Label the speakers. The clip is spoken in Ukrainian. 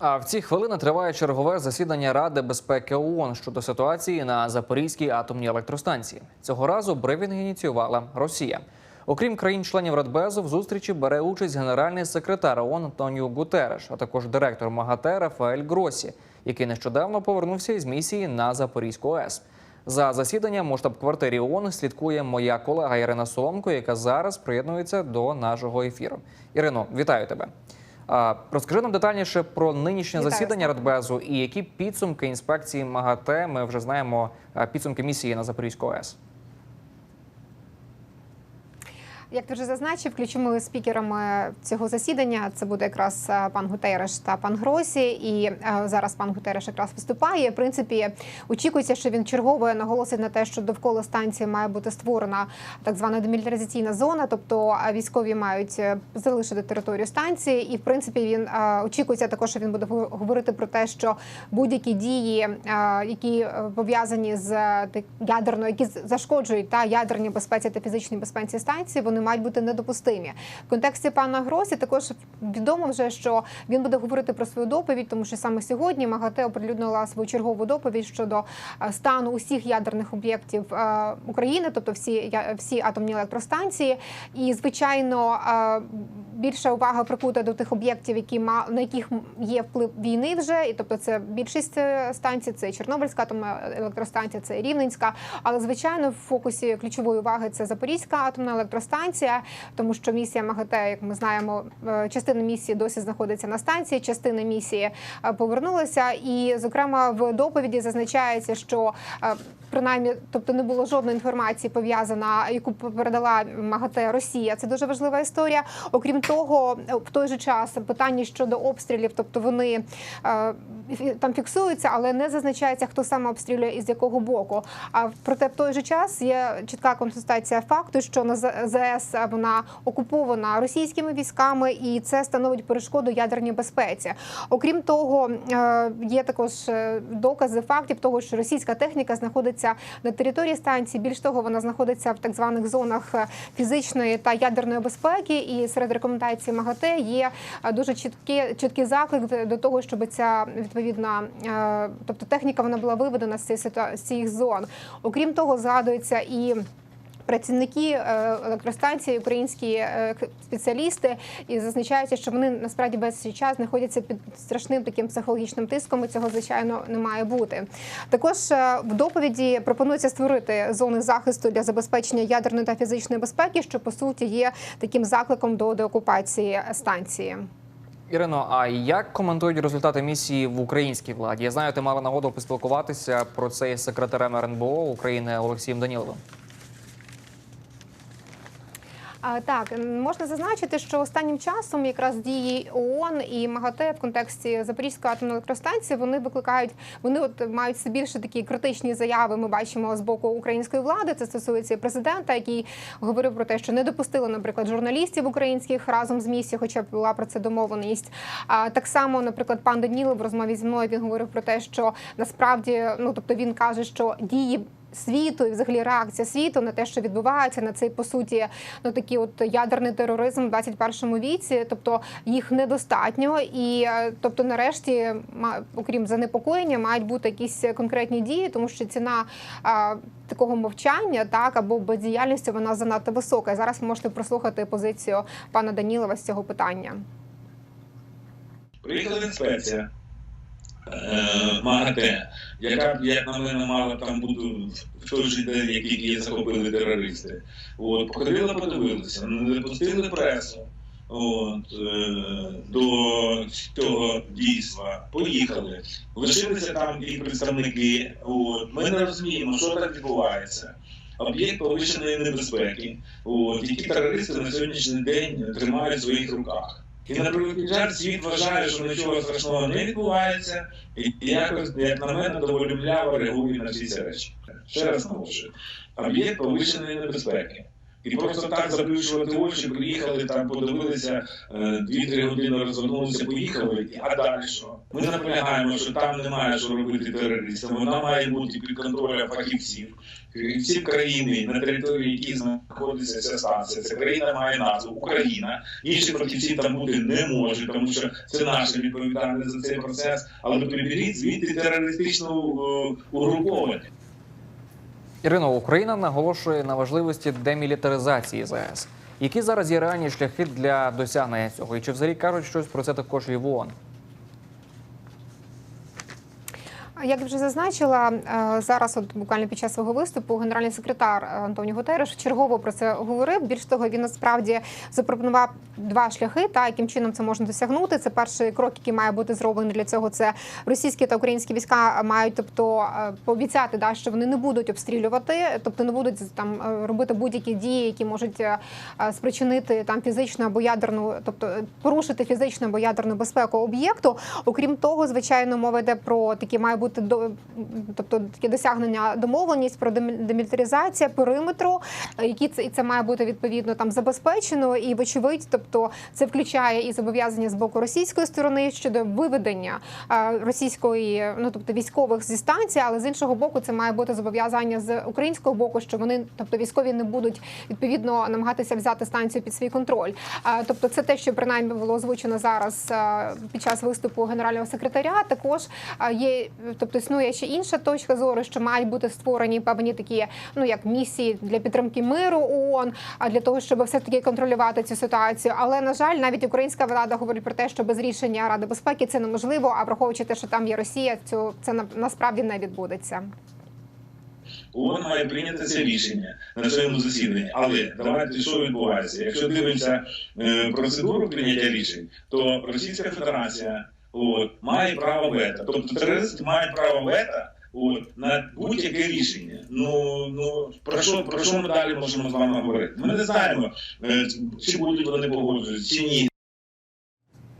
Speaker 1: А в ці хвилини триває чергове засідання Ради безпеки ООН щодо ситуації на Запорізькій атомній електростанції. Цього разу брифінг ініціювала Росія. Окрім країн-членів Радбезу, в зустрічі бере участь генеральний секретар ООН Антоніо Гутереш, а також директор МАГАТЕ Рафаель Гросі, який нещодавно повернувся із місії на Запорізьку АЕС. За засіданням у штаб-квартирі ООН слідкує моя колега Ірина Соломко, яка зараз приєднується до нашого ефіру. Ірино, вітаю тебе. Розкажи нам детальніше про нинішнє
Speaker 2: Вітаю,
Speaker 1: засідання Радбезу і які підсумки інспекції МАГАТЕ. Ми вже знаємо підсумки місії на Запорізьку АЕС.
Speaker 2: Як ти вже зазначив, ключовими спікерами цього засідання це буде якраз е, пан Гутереш та пан Гросі. І е, зараз пан Гутереш якраз виступає. В принципі, очікується, що він чергове наголосить на те, що довкола станції має бути створена так звана демілітаризаційна зона, тобто е, військові мають залишити територію станції. І в принципі він очікується також, що він буде говорити про те, що будь-які дії, які пов'язані з ядерною, які зашкоджують та ядерній безпеці та фізичній безпеці станції, вони мають бути недопустимі. В контексті пана Гросі також відомо вже, що він буде говорити про свою доповідь, тому що саме сьогодні МАГАТЕ оприлюднила свою чергову доповідь щодо е, стану усіх ядерних об'єктів е, України, тобто всі всі атомні електростанції. І звичайно, е, більша увага прикута до тих об'єктів, які на яких є вплив війни вже, і тобто це більшість станцій, це Чорнобильська атомна електростанція, це Рівненська. Але звичайно, в фокусі ключової уваги це Запорізька атомна електростанція, тому що місія МАГАТЕ, як ми знаємо, е, частина місії досі знаходиться на станції, частина місії е, повернулася. І, зокрема, в доповіді зазначається, що е, принаймні, тобто не було жодної інформації пов'язана, яку передала МАГАТЕ Росія. Це дуже важлива історія. Окрім того, в той же час питання щодо обстрілів, тобто вони е, там фіксуються, але не зазначається, хто саме обстрілює і з якого боку. А проте в той же час є чітка констатація факту, що на З- вона окупована російськими військами, і це становить перешкоду ядерній безпеці. Окрім того, е, є також е, докази фактів того, що російська техніка знаходиться на території станції. Більш того, вона знаходиться в так званих зонах е, фізичної та ядерної безпеки. І серед рекомендацій МАГАТЕ є е, дуже чіткий, чіткий заклик до того, щоб ця відповідна, е, тобто техніка вона була виведена з ситуа- з цих зон. Окрім того, згадується і. Працівники е, електростанції, українські е, спеціалісти, і зазначається, що вони насправді весь цей час знаходяться під страшним таким психологічним тиском. і Цього звичайно не має бути. Також е, в доповіді пропонується створити зони захисту для забезпечення ядерної та фізичної безпеки, що по суті є таким закликом до деокупації станції.
Speaker 1: Ірино, а як коментують результати місії в українській владі? Я знаю, ти мала нагоду поспілкуватися про це із секретарем РНБО України Олексієм Даніловим.
Speaker 2: Так, можна зазначити, що останнім часом якраз дії ООН і МАГАТЕ в контексті Запорізької атомної електростанції вони викликають, вони от мають все більше такі критичні заяви. Ми бачимо з боку української влади. Це стосується президента, який говорив про те, що не допустили, наприклад, журналістів українських разом з місією, хоча б була про це домовленість. А так само, наприклад, пан Данілов в розмові зі мною він говорив про те, що насправді, ну тобто він каже, що дії світу і взагалі реакція світу на те, що відбувається на цей по суті, ну такий от ядерний тероризм в 21 віці. Тобто їх недостатньо, і е, тобто, нарешті, окрім занепокоєння, мають бути якісь конкретні дії, тому що ціна такого мовчання, так або бездіяльності, вона занадто висока. Зараз ви можете прослухати позицію пана Данілова з цього питання.
Speaker 3: Приїхала інспекція МАГАТЕ, яка, як на мене, мала там бути в той же день, як її захопили терористи. От, походили, подивилися, не допустили пресу. От, е, до цього дійства поїхали. Лишилися там і представники. От, ми не розуміємо, що там відбувається. Об'єкт повищеної небезпеки, от, які терористи на сьогоднішній день тримають в своїх руках. І на жаль, світ вважає, що нічого страшного не відбувається, і якось, як на мене, доволі мляво реагує на всі ці речі. Ще раз наголошую. Об'єкт повищеної небезпеки. І просто так заплющувати очі, приїхали там, подивилися, е, дві-три години розвернулися, поїхали. А далі що? Ми наполягаємо, що там немає що робити терористам. Вона має бути під контролем фахівців. Всі країни, на території яких знаходиться ця станція, ця країна має назву Україна. Інші фахівці там бути не можуть, тому що це наше відповідальність за цей процес. Але приберіть звідти терористичне е, угруповання.
Speaker 1: Ірино, Україна наголошує на важливості демілітаризації ЗАЕС. Які зараз є реальні шляхи для досягнення цього? І чи взагалі кажуть щось про це також і в ООН?
Speaker 2: Як вже зазначила, е, зараз, от буквально під час свого виступу, генеральний секретар Антоніо Гутереш чергово про це говорив. Більш того, він насправді запропонував два шляхи, та яким чином це можна досягнути. Це перший крок, який має бути зроблений для цього. Це російські та українські війська мають, тобто е, пообіцяти, да, що вони не будуть обстрілювати, тобто не будуть там е, робити будь-які дії, які можуть е, е, спричинити там фізичну або ядерну, тобто е, порушити фізичну або ядерну безпеку об'єкту. Окрім того, звичайно, мова йде про такі має бути до тобто такі досягнення домовленість про демі- демілітаризація периметру, е, які це і це має бути відповідно там забезпечено. І вочевидь, тобто це включає і зобов'язання з боку російської сторони щодо виведення е, російської, ну тобто військових зі станції, але з іншого боку, це має бути зобов'язання з українського боку, що вони, тобто військові, не будуть відповідно намагатися взяти станцію під свій контроль. Е, Тобто, це те, що принаймні було озвучено зараз під час виступу генерального секретаря. Також є, тобто існує ще інша точка зору, що мають бути створені певні такі, ну як місії для підтримки миру ООН, а для того, щоб все таки контролювати цю ситуацію. Але на жаль, навіть українська влада говорить про те, що без рішення Ради безпеки це неможливо. А враховуючи те, що там є Росія, цю це насправді не відбудеться.
Speaker 3: ООН має прийняти це рішення на своєму засіданні. Але давайте що відбувається? Якщо дивимося е, процедуру прийняття рішень, то Російська Федерація от, має право вето. Тобто терорист має право вето от, на будь-яке рішення. Ну, ну про що, про що ми далі можемо з вами говорити? Ми не знаємо, е, чи будуть вони погоджуватися, чи ні.